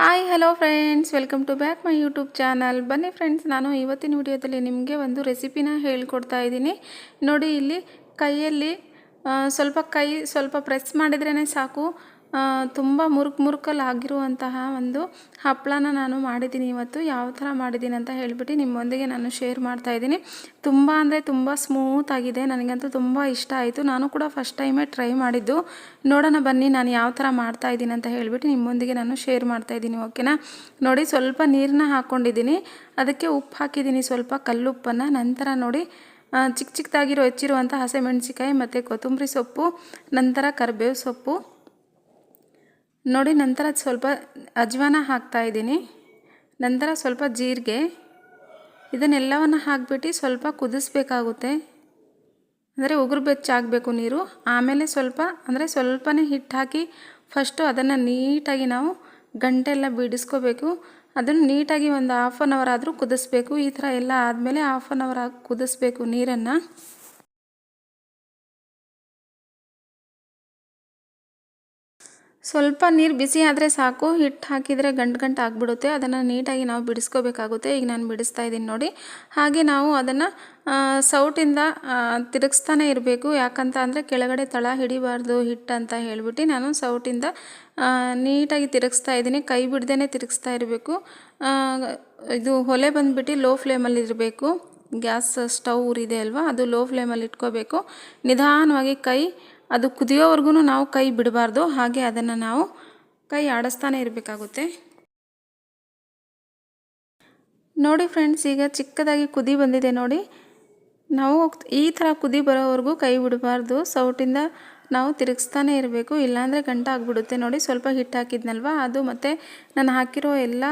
Hi, hello friends. Welcome to back my YouTube channel. ಬನ್ನಿ friends, ನಾನು ಇವತ್ತಿನ ವಿಡಿಯೋದಲ್ಲಿ ನಿಮಗೆ ಒಂದು ರೆಸಿಪಿನ ಹೇಳ್ಕೊಡ್ತಾ ಇದ್ದೀನಿ. ನೋಡಿ, ಇಲ್ಲಿ ಕೈಯಲ್ಲಿ ಸ್ವಲ್ಪ ಕೈ ಸ್ವಲ್ಪ ಪ್ರೆಸ್ ಮಾಡಿದ್ರೇ ಸಾಕು. ತುಂಬ ಮುರುಕ್ ಮುರುಕಲ್ಲಿ ಆಗಿರುವಂತಹ ಒಂದು ಹಪ್ಪಳನ ನಾನು ಮಾಡಿದ್ದೀನಿ ಇವತ್ತು. ಯಾವ ಥರ ಮಾಡಿದ್ದೀನಿ ಅಂತ ಹೇಳಿಬಿಟ್ಟು ನಿಮ್ಮೊಂದಿಗೆ ನಾನು ಶೇರ್ ಮಾಡ್ತಾ ಇದ್ದೀನಿ. ತುಂಬ ಅಂದರೆ ತುಂಬ ಸ್ಮೂತ್ ಆಗಿದೆ. ನನಗಂತೂ ತುಂಬ ಇಷ್ಟ ಆಯಿತು. ನಾನು ಕೂಡ ಫಸ್ಟ್ ಟೈಮೇ ಟ್ರೈ ಮಾಡಿದ್ದು. ನೋಡೋಣ ಬನ್ನಿ ನಾನು ಯಾವ ಥರ ಮಾಡ್ತಾ ಇದ್ದೀನಿ ಅಂತ ಹೇಳಿಬಿಟ್ಟು ನಿಮ್ಮೊಂದಿಗೆ ನಾನು ಶೇರ್ ಮಾಡ್ತಾ ಇದ್ದೀನಿ ಓಕೆನಾ ನೋಡಿ, ಸ್ವಲ್ಪ ನೀರನ್ನ ಹಾಕ್ಕೊಂಡಿದ್ದೀನಿ ಅದಕ್ಕೆ ಉಪ್ಪು ಹಾಕಿದ್ದೀನಿ ಸ್ವಲ್ಪ ಕಲ್ಲುಪ್ಪನ್ನು. ನಂತರ ನೋಡಿ ಚಿಕ್ಕ ಚಿಕ್ಕದಾಗಿರೋ ಹೆಚ್ಚಿರುವಂಥ ಹಸಿಮೆಣಸಿಕಾಯಿ ಮತ್ತು ಕೊತ್ತಂಬರಿ ಸೊಪ್ಪು, ನಂತರ ಕರಿಬೇವು ಸೊಪ್ಪು. ನೋಡಿ, ನಂತರ ಸ್ವಲ್ಪ ಅಜ್ವಾನ ಹಾಕ್ತಾ ಇದ್ದೀನಿ. ನಂತರ ಸ್ವಲ್ಪ ಜೀರಿಗೆ. ಇದನ್ನೆಲ್ಲವನ್ನು ಹಾಕ್ಬಿಟ್ಟು ಸ್ವಲ್ಪ ಕುದಿಸ್ಬೇಕಾಗುತ್ತೆ. ಅಂದರೆ ಉಗುರು ಬೆಚ್ಚಾಗಬೇಕು ನೀರು. ಆಮೇಲೆ ಸ್ವಲ್ಪ, ಅಂದರೆ ಸ್ವಲ್ಪನೇ ಹಿಟ್ಟು ಹಾಕಿ ಫಸ್ಟು ಅದನ್ನು ನೀಟಾಗಿ ನಾವು ಗಂಟೆಲ್ಲ ಬಿಡಿಸ್ಕೋಬೇಕು. ಅದನ್ನು ನೀಟಾಗಿ ಒಂದು ಹಾಫ್ ಆನ್ ಅವರ್ ಆದರೂ ಕುದಿಸ್ಬೇಕು. ಈ ಥರ ಎಲ್ಲ ಆದಮೇಲೆ ಹಾಫ್ ಆನ್ ಅವರ್ ಕುದಿಸ್ಬೇಕು ನೀರನ್ನು. ಸ್ವಲ್ಪ ನೀರು ಬಿಸಿ ಆದರೆ ಸಾಕು. ಹಿಟ್ಟು ಹಾಕಿದರೆ ಗಂಟು ಗಂಟು ಆಗಿಬಿಡುತ್ತೆ. ಅದನ್ನು ನೀಟಾಗಿ ನಾವು ಬಿಡಿಸ್ಕೋಬೇಕಾಗುತ್ತೆ. ಈಗ ನಾನು ಬಿಡಿಸ್ತಾ ಇದ್ದೀನಿ ನೋಡಿ. ಹಾಗೆ ನಾವು ಅದನ್ನು ಸೌಟಿಂದ ತಿರುಗಿಸ್ತಾನೆ ಇರಬೇಕು. ಯಾಕಂತ ಅಂದರೆ ಕೆಳಗಡೆ ತಳ ಹಿಡಿಬಾರ್ದು ಹಿಟ್ಟು ಅಂತ ಹೇಳ್ಬಿಟ್ಟು ನಾನು ಸೌಟಿಂದ ನೀಟಾಗಿ ತಿರುಗಿಸ್ತಾ ಇದ್ದೀನಿ. ಕೈ ಬಿಡ್ದೇ ತಿರುಗಿಸ್ತಾ ಇರಬೇಕು. ಇದು ಒಲೆ ಬಂದುಬಿಟ್ಟು ಲೋ ಫ್ಲೇಮಲ್ಲಿ ಇರಬೇಕು. ಗ್ಯಾಸ್ ಸ್ಟವ್ ಉರಿದೆ ಅಲ್ವಾ? ಅದು ಲೋ ಫ್ಲೇಮಲ್ಲಿ ಇಟ್ಕೋಬೇಕು. ನಿಧಾನವಾಗಿ ಕೈ ಅದು ಕುದಿಯೋವರೆಗೂ ನಾವು ಕೈ ಬಿಡಬಾರ್ದು. ಹಾಗೆ ಅದನ್ನು ನಾವು ಕೈ ಆಡಿಸ್ತಾನೆ ಇರಬೇಕಾಗುತ್ತೆ. ನೋಡಿ ಫ್ರೆಂಡ್ಸ್, ಈಗ ಚಿಕ್ಕದಾಗಿ ಕುದಿ ಬಂದಿದೆ ನೋಡಿ. ನಾವು ಈ ಥರ ಕುದಿ ಬರೋವರೆಗೂ ಕೈ ಬಿಡಬಾರ್ದು. ಸೌಟಿಂದ ನಾವು ತಿರುಗಿಸ್ತಾನೆ ಇರಬೇಕು. ಇಲ್ಲಾಂದರೆ ಗಂಟ ಆಗಿಬಿಡುತ್ತೆ ನೋಡಿ. ಸ್ವಲ್ಪ ಹಿಟ್ಟು ಹಾಕಿದ್ನಲ್ವ? ಅದು ಮತ್ತು ನಾನು ಹಾಕಿರೋ ಎಲ್ಲ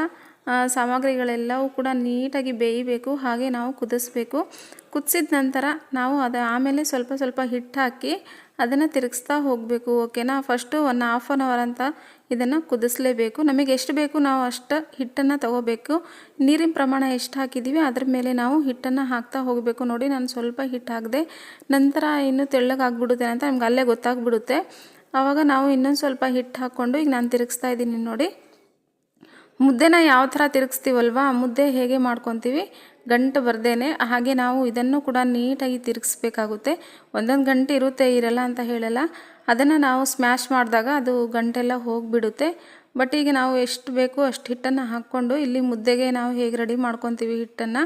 ಸಾಮಗ್ರಿಗಳೆಲ್ಲವೂ ಕೂಡ ನೀಟಾಗಿ ಬೇಯಬೇಕು, ಹಾಗೆ ನಾವು ಕುದಿಸ್ಬೇಕು. ಕುದಿಸಿದ ನಂತರ ನಾವು ಅದು ಆಮೇಲೆ ಸ್ವಲ್ಪ ಸ್ವಲ್ಪ ಹಿಟ್ಟು ಹಾಕಿ ಅದನ್ನು ತಿರುಗಿಸ್ತಾ ಹೋಗಬೇಕು ಓಕೆನಾ first one half an hour ಅಂತ ಇದನ್ನು ಕುದಿಸ್ಲೇಬೇಕು. ನಮಗೆ ಎಷ್ಟು ಬೇಕು ನಾವು ಅಷ್ಟು ಹಿಟ್ಟನ್ನು ತಗೋಬೇಕು. ನೀರಿನ ಪ್ರಮಾಣ ಎಷ್ಟು ಹಾಕಿದ್ದೀವಿ ಅದ್ರ ಮೇಲೆ ನಾವು ಹಿಟ್ಟನ್ನು ಹಾಕ್ತಾ ಹೋಗಬೇಕು. ನೋಡಿ ನಾನು ಸ್ವಲ್ಪ ಹಿಟ್ಟು ಹಾಕಿದೆ, ನಂತರ ಇನ್ನು ತೆಳ್ಳಗಾಗ್ಬಿಡುತ್ತೆ ಅಂತ ನಮ್ಗೆ ಅಲ್ಲೇ ಗೊತ್ತಾಗ್ಬಿಡುತ್ತೆ. ಆವಾಗ ನಾವು ಇನ್ನೊಂದು ಸ್ವಲ್ಪ ಹಿಟ್ಟು ಹಾಕ್ಕೊಂಡು ಈಗ ನಾನು ತಿರುಗಿಸ್ತಾ ಇದ್ದೀನಿ ನೋಡಿ. ಮುದ್ದೆನ ಯಾವ ಥರ ತಿರುಗಿಸ್ತೀವಲ್ವಾ? ಮುದ್ದೆ ಹೇಗೆ ಮಾಡ್ಕೊತೀವಿ? ಗಂಟು ಬರ್ದೇನೆ. ಹಾಗೆ ನಾವು ಇದನ್ನು ಕೂಡ ನೀಟಾಗಿ ತಿರುಗಿಸ್ಬೇಕಾಗುತ್ತೆ. ಒಂದೊಂದು ಗಂಟೆ ಇರುತ್ತೆ, ಇರಲ್ಲ ಅಂತ ಹೇಳಲ್ಲ. ಅದನ್ನು ನಾವು ಸ್ಮ್ಯಾಶ್ ಮಾಡಿದಾಗ ಅದು ಗಂಟೆಲ್ಲ ಹೋಗಿಬಿಡುತ್ತೆ. ಬಟ್ ಈಗ ನಾವು ಎಷ್ಟು ಬೇಕೋ ಅಷ್ಟು ಹಿಟ್ಟನ್ನು ಹಾಕ್ಕೊಂಡು ಇಲ್ಲಿ ಮುದ್ದೆಗೆ ನಾವು ಹೇಗೆ ರೆಡಿ ಮಾಡ್ಕೊತೀವಿ ಹಿಟ್ಟನ್ನು,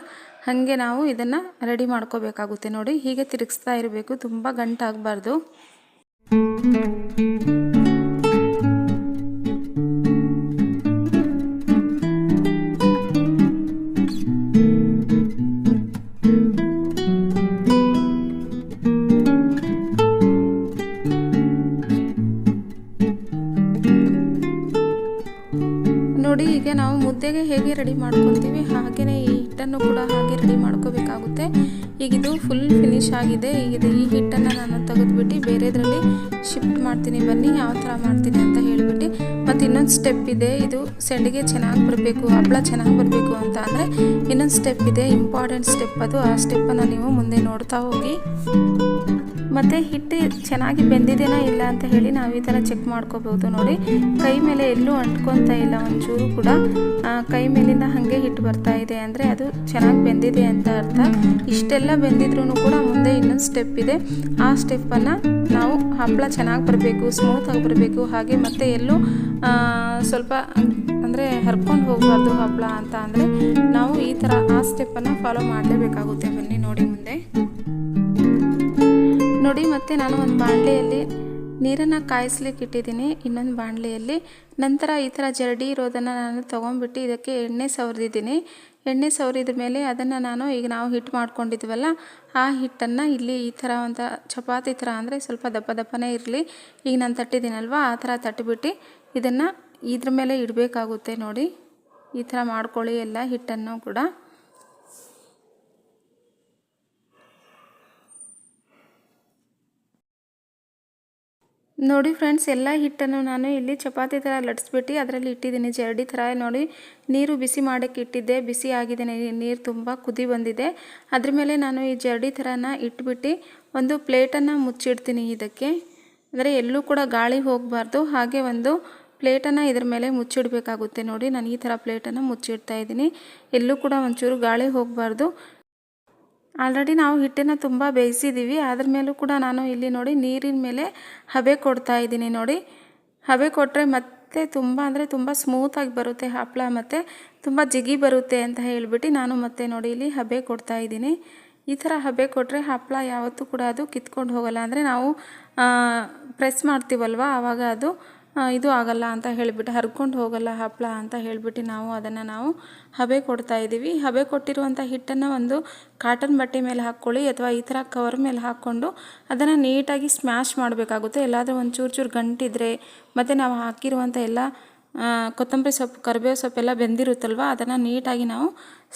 ಹಾಗೆ ನಾವು ಇದನ್ನು ರೆಡಿ ಮಾಡ್ಕೋಬೇಕಾಗುತ್ತೆ ನೋಡಿ. ಹೀಗೆ ತಿರುಗಿಸ್ತಾ ಇರಬೇಕು. ತುಂಬ ಗಂಟಾಗಬಾರ್ದು. ನೋಡಿ ಈಗ ನಾವು ಮುದ್ದೆಗೆ ಹೇಗೆ ರೆಡಿ ಮಾಡ್ಕೊತೀವಿ ಹಾಗೆಯೇ ಈ ಹಿಟ್ಟನ್ನು ಕೂಡ ಹಾಗೆ ರೆಡಿ ಮಾಡ್ಕೋಬೇಕಾಗುತ್ತೆ. ಈಗ ಇದು ಫುಲ್ ಫಿನಿಶ್ ಆಗಿದೆ. ಈಗ ಈ ಹಿಟ್ಟನ್ನು ನಾನು ತೆಗೆದುಬಿಟ್ಟು ಬೇರೆದರಲ್ಲಿ ಶಿಫ್ಟ್ ಮಾಡ್ತೀನಿ. ಬನ್ನಿ, ಯಾವ ಥರ ಮಾಡ್ತೀನಿ ಅಂತ ಹೇಳಿಬಿಟ್ಟು. ಮತ್ತು ಇನ್ನೊಂದು ಸ್ಟೆಪ್ ಇದೆ. ಇದು ಸೆಂಡಿಗೆ ಚೆನ್ನಾಗಿ ಬರಬೇಕು ಹಪ್ಪಳ ಚೆನ್ನಾಗಿ ಬರಬೇಕು ಅಂತ ಅಂದರೆ ಇನ್ನೊಂದು ಸ್ಟೆಪ್ ಇದೆ. ಇಂಪಾರ್ಟೆಂಟ್ ಸ್ಟೆಪ್ ಅದು. ಆ ಸ್ಟೆಪ್ಪನ್ನು ನೀವು ಮುಂದೆ ನೋಡ್ತಾ ಹೋಗಿ. ಮತ್ತು ಹಿಟ್ಟು ಚೆನ್ನಾಗಿ ಬೆಂದಿದೆನಾ ಇಲ್ಲ ಅಂತ ಹೇಳಿ ನಾವು ಈ ಥರ ಚೆಕ್ ಮಾಡ್ಕೋಬೋದು ನೋಡಿ. ಕೈ ಮೇಲೆ ಎಲ್ಲೂ ಅಂಟ್ಕೊತಾ ಇಲ್ಲ ಒಂಚೂರು ಕೂಡ. ಕೈ ಮೇಲಿಂದ ಹಾಗೆ ಹಿಟ್ಟು ಬರ್ತಾ ಇದೆ ಅಂದರೆ ಅದು ಚೆನ್ನಾಗಿ ಬೆಂದಿದೆ ಅಂತ ಅರ್ಥ. ಇಷ್ಟೆಲ್ಲ ಬೆಂದಿದ್ರೂ ಕೂಡ ಮುಂದೆ ಇನ್ನೊಂದು ಸ್ಟೆಪ್ ಇದೆ. ಆ ಸ್ಟೆಪ್ಪನ್ನು ನಾವು ಹಪ್ಪಳ ಚೆನ್ನಾಗಿ ಬರಬೇಕು ಸ್ಮೂತಾಗಿ ಬರಬೇಕು. ಹಾಗೆ ಮತ್ತೆ ಎಲ್ಲೂ ಸ್ವಲ್ಪ ಅಂದರೆ ಹರ್ಕೊಂಡು ಹೋಗಬಾರ್ದು ಹಪ್ಪಳ ಅಂತ ಅಂದರೆ ನಾವು ಈ ಥರ ಆ ಸ್ಟೆಪ್ಪನ್ನು ಫಾಲೋ ಮಾಡಲೇಬೇಕಾಗುತ್ತೆ. ಬನ್ನಿ ನೋಡಿ ಮುಂದೆ. ನೋಡಿ, ಮತ್ತೆ ನಾನು ಒಂದು ಬಾಣಲೆಯಲ್ಲಿ ನೀರನ್ನು ಕಾಯಿಸ್ಲಿಕ್ಕೆ ಇಟ್ಟಿದ್ದೀನಿ. ಇನ್ನೊಂದು ಬಾಣಲೆಯಲ್ಲಿ ನಂತರ ಈ ಥರ ಜರಡಿ ಇರೋದನ್ನು ನಾನು ತೊಗೊಂಡ್ಬಿಟ್ಟು ಇದಕ್ಕೆ ಎಣ್ಣೆ ಸವರಿದ್ದೀನಿ ಎಣ್ಣೆ ಸವರಿದ ಮೇಲೆ ಅದನ್ನು ನಾನು ಈಗ ನಾವು ಹಿಟ್ಟು ಮಾಡ್ಕೊಂಡಿದ್ವಲ್ಲ, ಆ ಹಿಟ್ಟನ್ನು ಇಲ್ಲಿ ಈ ಥರ ಒಂದು ಚಪಾತಿ ಥರ ಅಂದರೆ ಸ್ವಲ್ಪ ದಪ್ಪ ದಪ್ಪನೇ ಇರಲಿ. ಈಗ ನಾನು ತಟ್ಟಿದ್ದೀನಲ್ವ, ಆ ಥರ ತಟ್ಟಿಬಿಟ್ಟು ಇದನ್ನು ಇದ್ರ ಮೇಲೆ ಇಡಬೇಕಾಗುತ್ತೆ ನೋಡಿ. ಈ ಥರ ಮಾಡ್ಕೊಳ್ಳಿ ಎಲ್ಲ ಹಿಟ್ಟನ್ನು ಕೂಡ. ನೋಡಿ ಫ್ರೆಂಡ್ಸ್, ಎಲ್ಲ ಹಿಟ್ಟನ್ನು ನಾನು ಇಲ್ಲಿ ಚಪಾತಿ ಥರ ಲಟ್ಸ್ಬಿಟ್ಟು ಅದರಲ್ಲಿ ಇಟ್ಟಿದ್ದೀನಿ. ಜರಡಿ ಥರ ನೋಡಿ, ನೀರು ಬಿಸಿ ಮಾಡೋಕ್ಕೆ ಇಟ್ಟಿದ್ದೆ. ಬಿಸಿ ಆಗಿದೆ ನೀರು ತುಂಬ ಕುದಿ ಬಂದಿದೆ. ಅದ್ರ ಮೇಲೆ ನಾನು ಈ ಜರಡಿ ಥರನ ಇಟ್ಬಿಟ್ಟು ಒಂದು ಪ್ಲೇಟನ್ನು ಮುಚ್ಚಿಡ್ತೀನಿ ಇದಕ್ಕೆ. ಅಂದರೆ ಎಲ್ಲೂ ಕೂಡ ಗಾಳಿ ಹೋಗಬಾರ್ದು. ಹಾಗೆ ಒಂದು ಪ್ಲೇಟನ್ನು ಇದ್ರ ಮೇಲೆ ಮುಚ್ಚಿಡಬೇಕಾಗುತ್ತೆ. ನೋಡಿ, ನಾನು ಈ ಥರ ಪ್ಲೇಟನ್ನು ಮುಚ್ಚಿಡ್ತಾ ಇದ್ದೀನಿ. ಎಲ್ಲೂ ಕೂಡ ಒಂಚೂರು ಗಾಳಿ ಹೋಗಬಾರ್ದು. ಆಲ್ರೆಡಿ ನಾವು ಹಿಟ್ಟನ್ನು ತುಂಬ ಬೇಯಿಸಿದ್ದೀವಿ ಅದ್ರ ಮೇಲೂ ಕೂಡ ನಾನು ಇಲ್ಲಿ ನೋಡಿ ನೀರಿನ ಮೇಲೆ ಹಬೆ ಕೊಡ್ತಾ ಇದ್ದೀನಿ ನೋಡಿ. ಹಬೆ ಕೊಟ್ಟರೆ ಮತ್ತೆ ತುಂಬ ಅಂದರೆ ತುಂಬ ಸ್ಮೂತಾಗಿ ಬರುತ್ತೆ ಹಪ್ಪಳ ಮತ್ತು. ತುಂಬ ಜಿಗಿ ಬರುತ್ತೆ ಅಂತ ಹೇಳಿಬಿಟ್ಟು ನಾನು ಮತ್ತೆ ನೋಡಿ ಇಲ್ಲಿ ಹಬೆ ಕೊಡ್ತಾ ಇದ್ದೀನಿ. ಈ ಥರ ಹಬೆ ಕೊಟ್ಟರೆ ಹಪ್ಪಳ ಯಾವತ್ತೂ ಕೂಡ ಅದು ಕಿತ್ಕೊಂಡು ಹೋಗಲ್ಲ. ಅಂದರೆ ನಾವು ಪ್ರೆಸ್ ಮಾಡ್ತೀವಲ್ವ? ಆವಾಗ ಅದು ಇದು ಆಗಲ್ಲ ಅಂತ ಹೇಳಿಬಿಟ್ಟು ಹರ್ಕೊಂಡು ಹೋಗಲ್ಲ ಹಪ್ಪಳ ಅಂತ ಹೇಳಿಬಿಟ್ಟು ನಾವು ಅದನ್ನು ನಾವು ಹಬೆ ಕೊಡ್ತಾ ಇದ್ದೀವಿ. ಹಬೆ ಕೊಟ್ಟಿರುವಂಥ ಹಿಟ್ಟನ್ನು ಒಂದು ಕಾಟನ್ ಬಟ್ಟೆ ಮೇಲೆ ಹಾಕ್ಕೊಳ್ಳಿ ಅಥವಾ ಈ ಥರ ಕವರ್ ಮೇಲೆ ಹಾಕ್ಕೊಂಡು ಅದನ್ನು ನೀಟಾಗಿ ಸ್ಮ್ಯಾಶ್ ಮಾಡಬೇಕಾಗುತ್ತೆ. ಎಲ್ಲಾದರೂ ಒಂದು ಚೂರು ಚೂರು ಗಂಟಿದ್ರೆ ಮತ್ತು ನಾವು ಹಾಕಿರುವಂಥ ಎಲ್ಲ ಕೊತ್ತಂಬರಿ ಸೊಪ್ಪು, ಕರಿಬೇವು ಸೊಪ್ಪೆಲ್ಲ ಬೆಂದಿರುತ್ತಲ್ವ, ಅದನ್ನು ನೀಟಾಗಿ ನಾವು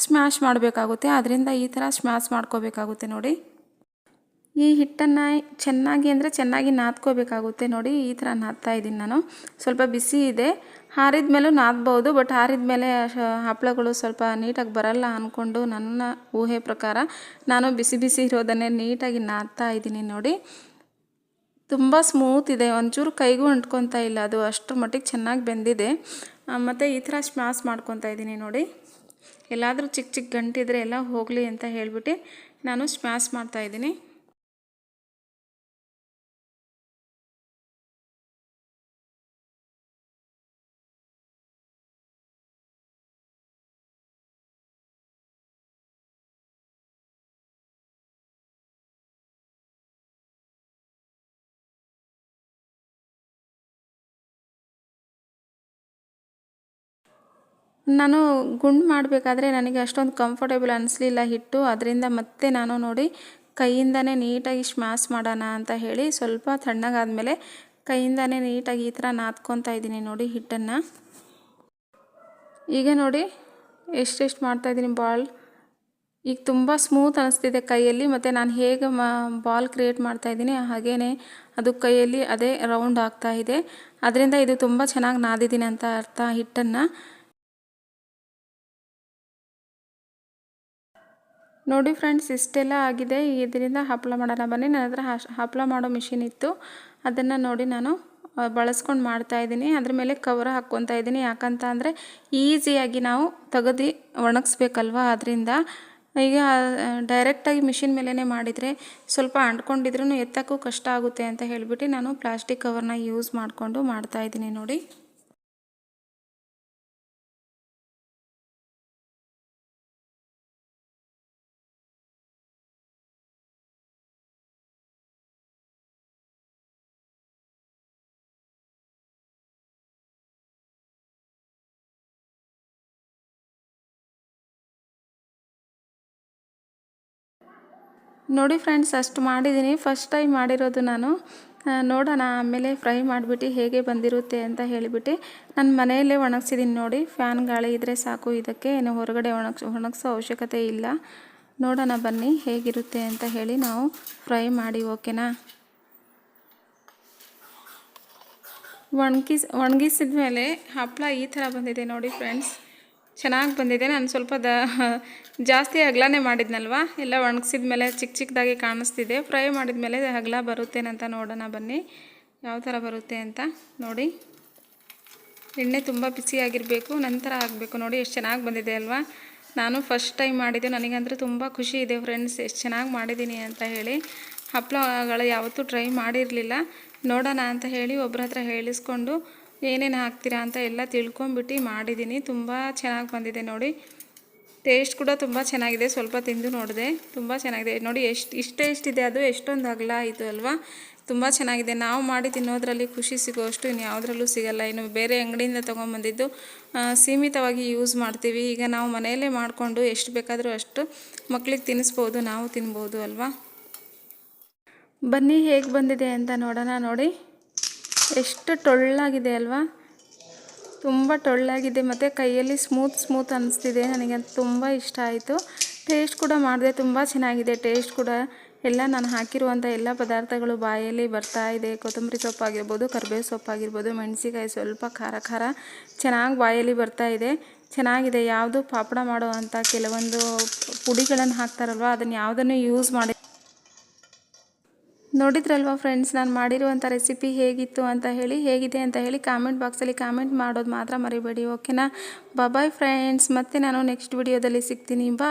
ಸ್ಮ್ಯಾಶ್ ಮಾಡಬೇಕಾಗುತ್ತೆ. ಅದರಿಂದ ಈ ಥರ ಸ್ಮ್ಯಾಶ್ ಮಾಡ್ಕೋಬೇಕಾಗುತ್ತೆ ನೋಡಿ. ಈ ಹಿಟ್ಟನ್ನು ಚೆನ್ನಾಗಿ ಅಂದರೆ ಚೆನ್ನಾಗಿ ನಾದ್ಕೋಬೇಕಾಗುತ್ತೆ ನೋಡಿ, ಈ ಥರ ನಾದ್ತಾ ಇದ್ದೀನಿ ನಾನು. ಸ್ವಲ್ಪ ಬಿಸಿ ಇದೆ. ಹಾರಿದ ಮೇಲೂ ನಾದ್ಬೋದು, ಬಟ್ ಹಾರಿದ ಮೇಲೆ ಹಪ್ಪಳಗಳು ಸ್ವಲ್ಪ ನೀಟಾಗಿ ಬರಲ್ಲ ಅಂದ್ಕೊಂಡು ನನ್ನ ಊಹೆ ಪ್ರಕಾರ ನಾನು ಬಿಸಿ ಬಿಸಿ ಇರೋದನ್ನೇ ನೀಟಾಗಿ ನಾದ್ತಾ ಇದ್ದೀನಿ ನೋಡಿ. ತುಂಬ ಸ್ಮೂತ್ ಇದೆ, ಒಂಚೂರು ಕೈಗೂ ಅಂಟ್ಕೊತಾ ಇಲ್ಲ ಅದು ಅಷ್ಟರ ಮಟ್ಟಿಗೆ ಚೆನ್ನಾಗಿ ಬೆಂದಿದೆ. ಮತ್ತು ಈ ಥರ ಸ್ಮ್ಯಾಸ್ ಮಾಡ್ಕೊತಾ ಇದ್ದೀನಿ ನೋಡಿ. ಎಲ್ಲಾದರೂ ಚಿಕ್ಕ ಚಿಕ್ಕ ಗಂಟಿದ್ರೆ ಎಲ್ಲ ಹೋಗಲಿ ಅಂತ ಹೇಳ್ಬಿಟ್ಟು ನಾನು ಸ್ಮ್ಯಾಶ್ ಮಾಡ್ತಾಯಿದ್ದೀನಿ ನಾನು ಗುಂಡು ಮಾಡಬೇಕಾದ್ರೆ ನನಗೆ ಅಷ್ಟೊಂದು ಕಂಫರ್ಟೇಬಲ್ ಅನಿಸ್ಲಿಲ್ಲ ಹಿಟ್ಟು. ಅದರಿಂದ ಮತ್ತೆ ನಾನು ನೋಡಿ ಕೈಯಿಂದನೇ ನೀಟಾಗಿ ಸ್ಮ್ಯಾಶ್ ಮಾಡೋಣ ಅಂತ ಹೇಳಿ ಸ್ವಲ್ಪ ತಣ್ಣಗಾದಮೇಲೆ ಕೈಯಿಂದನೇ ನೀಟಾಗಿ ಈ ಥರ ನಾದ್ಕೊತಾ ಇದ್ದೀನಿ ನೋಡಿ ಹಿಟ್ಟನ್ನು. ಈಗ ನೋಡಿ ಎಷ್ಟೆಷ್ಟು ಮಾಡ್ತಾಯಿದ್ದೀನಿ ಬಾಲ್ ಈಗ ತುಂಬ ಸ್ಮೂತ್ ಅನ್ನಿಸ್ತಿದೆ ಕೈಯಲ್ಲಿ, ಮತ್ತು ನಾನು ಹೇಗೆ ಮಾ ಬಾಲ್ ಕ್ರಿಯೇಟ್ ಮಾಡ್ತಾಯಿದ್ದೀನಿ ಹಾಗೇ ಅದು ಕೈಯಲ್ಲಿ ಅದೇ ರೌಂಡ್ ಆಗ್ತಾ ಇದೆ. ಅದರಿಂದ ಇದು ತುಂಬ ಚೆನ್ನಾಗಿ ನಾದಿದ್ದೀನಿ ಅಂತ ಅರ್ಥ ಹಿಟ್ಟನ್ನು. ನೋಡಿ ಫ್ರೆಂಡ್ಸ್, ಇಷ್ಟೆಲ್ಲ ಆಗಿದೆ. ಇದರಿಂದ ಹಪ್ಪಳ ಮಾಡೋಣ ಬನ್ನಿ, ನನ್ನ ಹತ್ರ ಹಪ್ಪಳ ಮಾಡೋ ಮಿಷಿನ್ ಇತ್ತು. ಅದನ್ನು ನೋಡಿ ನಾನು ಬಳಸ್ಕೊಂಡು ಮಾಡ್ತಾ ಇದ್ದೀನಿ. ಅದ್ರ ಮೇಲೆ ಕವರ್ ಹಾಕ್ಕೊತಾ ಇದ್ದೀನಿ. ಯಾಕಂತ ಅಂದರೆ ಈಸಿಯಾಗಿ ನಾವು ತೆಗೆದು ಒಣಗಿಸ್ಬೇಕಲ್ವ? ಅದರಿಂದ ಈಗ ಡೈರೆಕ್ಟಾಗಿ ಮಿಷಿನ್ ಮೇಲೇ ಮಾಡಿದರೆ ಸ್ವಲ್ಪ ಅಂಟ್ಕೊಂಡಿದ್ರೂ ಎತ್ತಕ್ಕೂ ಕಷ್ಟ ಆಗುತ್ತೆ ಅಂತ ಹೇಳಿಬಿಟ್ಟು ನಾನು ಪ್ಲಾಸ್ಟಿಕ್ ಕವರ್ನ ಯೂಸ್ ಮಾಡಿಕೊಂಡು ಮಾಡ್ತಾಯಿದ್ದೀನಿ ನೋಡಿ. ನೋಡಿ ಫ್ರೆಂಡ್ಸ್ ಅಷ್ಟು ಮಾಡಿದ್ದೀನಿ ಫಸ್ಟ್ ಟೈಮ್ ಮಾಡಿರೋದು ನಾನು. ನೋಡೋಣ, ಆಮೇಲೆ ಫ್ರೈ ಮಾಡಿಬಿಟ್ಟು ಹೇಗೆ ಬಂದಿರುತ್ತೆ ಅಂತ ಹೇಳಿಬಿಟ್ಟು. ನಾನು ಮನೆಯಲ್ಲೇ ಒಣಗಿಸಿದ್ದೀನಿ ನೋಡಿ. ಫ್ಯಾನ್ ಗಾಳಿ ಇದ್ದರೆ ಸಾಕು, ಇದಕ್ಕೆ ಏನು ಹೊರಗಡೆ ಒಣಗ್ಸ್, ಒಣಗಿಸೋ ಅವಶ್ಯಕತೆ ಇಲ್ಲ. ನೋಡೋಣ ಬನ್ನಿ, ಹೇಗಿರುತ್ತೆ ಅಂತ ಹೇಳಿ ನಾವು ಫ್ರೈ ಮಾಡಿ ಓಕೆನಾ ಒಣಗಿಸ್ ಒಣಗಿಸಿದ ಮೇಲೆ ಹಪ್ಪಳ ಈ ಥರ ಬಂದಿದೆ ನೋಡಿ ಫ್ರೆಂಡ್ಸ್ ಚೆನ್ನಾಗಿ ಬಂದಿದೆ. ನಾನು ಸ್ವಲ್ಪ ದ ಜಾಸ್ತಿ ಹಗ್ಲಾನೇ ಮಾಡಿದ್ನಲ್ವ? ಎಲ್ಲ ಒಣಗಿಸಿದ ಮೇಲೆ ಚಿಕ್ಕ ಚಿಕ್ಕದಾಗಿ ಕಾಣಿಸ್ತಿದೆ. ಫ್ರೈ ಮಾಡಿದ ಮೇಲೆ ಹಗ್ಲ ಬರುತ್ತೇನಂತ ನೋಡೋಣ ಬನ್ನಿ. ಯಾವ ಥರ ಬರುತ್ತೆ ಅಂತ ನೋಡಿ. ಎಣ್ಣೆ ತುಂಬ ಬಿಸಿಯಾಗಿರಬೇಕು ನಂತರ ಆಗಬೇಕು ನೋಡಿ ಎಷ್ಟು ಚೆನ್ನಾಗಿ ಬಂದಿದೆ ಅಲ್ವಾ? ನಾನು ಫಸ್ಟ್ ಟೈಮ್ ಮಾಡಿದ್ದೆ. ನನಗಂತೂ ತುಂಬ ಖುಷಿ ಇದೆ ಫ್ರೆಂಡ್ಸ್ ಎಷ್ಟು ಚೆನ್ನಾಗಿ ಮಾಡಿದ್ದೀನಿ ಅಂತ ಹೇಳಿ. ಹಪ್ಪಳಗಳು ಯಾವತ್ತೂ ಟ್ರೈ ಮಾಡಿರಲಿಲ್ಲ. ನೋಡೋಣ ಅಂತ ಹೇಳಿ ಒಬ್ಬರ ಹತ್ರ ಹೇಳಿಸ್ಕೊಂಡು ಏನೇನು ಹಾಕ್ತೀರಾ ಅಂತ ಎಲ್ಲ ತಿಳ್ಕೊಂಬಿಟ್ಟು ಮಾಡಿದ್ದೀನಿ. ತುಂಬ ಚೆನ್ನಾಗಿ ಬಂದಿದೆ ನೋಡಿ. ಟೇಸ್ಟ್ ಕೂಡ ತುಂಬ ಚೆನ್ನಾಗಿದೆ. ಸ್ವಲ್ಪ ತಿಂದು ನೋಡಿದೆ. ತುಂಬ ಚೆನ್ನಾಗಿದೆ. ನೋಡಿ, ಎಷ್ಟು, ಇಷ್ಟ ಇಷ್ಟಿದೆ ಅದು? ಎಷ್ಟೊಂದು ಅಗಲ ಆಯಿತು ಅಲ್ವಾ? ತುಂಬ ಚೆನ್ನಾಗಿದೆ. ನಾವು ಮಾಡಿ ತಿನ್ನೋದ್ರಲ್ಲಿ ಖುಷಿ ಸಿಗೋಷ್ಟು ಇನ್ನು ಯಾವುದ್ರಲ್ಲೂ ಸಿಗಲ್ಲ. ಇನ್ನು ಬೇರೆ ಅಂಗಡಿಯಿಂದ ತೊಗೊಂಬಂದಿದ್ದು ಸೀಮಿತವಾಗಿ ಯೂಸ್ ಮಾಡ್ತೀವಿ. ಈಗ ನಾವು ಮನೆಯಲ್ಲೇ ಮಾಡಿಕೊಂಡು ಎಷ್ಟು ಬೇಕಾದರೂ ಅಷ್ಟು ಮಕ್ಕಳಿಗೆ ತಿನ್ನಿಸ್ಬೋದು ನಾವು ತಿನ್ಬೋದು ಅಲ್ವಾ? ಬನ್ನಿ, ಹೇಗೆ ಬಂದಿದೆ ಅಂತ ನೋಡೋಣ ನೋಡಿ. ಎಷ್ಟು ಟೊಳ್ಳಾಗಿದೆ ಅಲ್ವಾ? ತುಂಬ ಟೊಳ್ಳಾಗಿದೆ ಮತ್ತು ಕೈಯಲ್ಲಿ ಸ್ಮೂತ್ ಸ್ಮೂತ್ ಅನ್ನಿಸ್ತಿದೆ ನನಗೆ ತುಂಬ ಇಷ್ಟ ಆಯಿತು. ಟೇಸ್ಟ್ ಕೂಡ ಮಾಡಿದೆ. ತುಂಬ ಚೆನ್ನಾಗಿದೆ ಟೇಸ್ಟ್ ಕೂಡ. ಎಲ್ಲ ನಾನು ಹಾಕಿರುವಂಥ ಎಲ್ಲ ಪದಾರ್ಥಗಳು ಬಾಯಲ್ಲಿ ಬರ್ತಾ ಇದೆ. ಕೊತ್ತಂಬರಿ ಸೊಪ್ಪು ಸೊಪ್ಪಾಗಿರ್ಬೋದು ಕರಿಬೇವು ಸೊಪ್ಪಾಗಿರ್ಬೋದು ಮೆಣಸಿಕಾಯಿ ಸ್ವಲ್ಪ ಖಾರ ಖಾರ ಚೆನ್ನಾಗಿ ಬಾಯಲ್ಲಿ ಬರ್ತಾ ಇದೆ. ಚೆನ್ನಾಗಿದೆ. ಯಾವುದು ಪಾಪಡ ಮಾಡೋ ಅಂಥ ಕೆಲವೊಂದು ಪುಡಿಗಳನ್ನು ಹಾಕ್ತಾರಲ್ವ, ಅದನ್ನು ಯಾವುದನ್ನು ಯೂಸ್ ಮಾಡಿ ನೋಡಿದ್ರಲ್ವಾ ಫ್ರೆಂಡ್ಸ್ ನಾನು ಮಾಡಿರುವಂಥ ರೆಸಿಪಿ ಹೇಗಿತ್ತು ಅಂತ ಹೇಳಿ, ಹೇಗಿದೆ ಅಂತ ಹೇಳಿ ಕಾಮೆಂಟ್ ಬಾಕ್ಸಲ್ಲಿ ಕಾಮೆಂಟ್ ಮಾಡೋದು ಮಾತ್ರ ಮರಿಬೇಡಿ ಓಕೆನಾ ಬಾಯ್ ಫ್ರೆಂಡ್ಸ್ ಮತ್ತೆ ನಾನು ನೆಕ್ಸ್ಟ್ ವಿಡಿಯೋದಲ್ಲಿ ಸಿಗ್ತೀನಿ. ಬಾ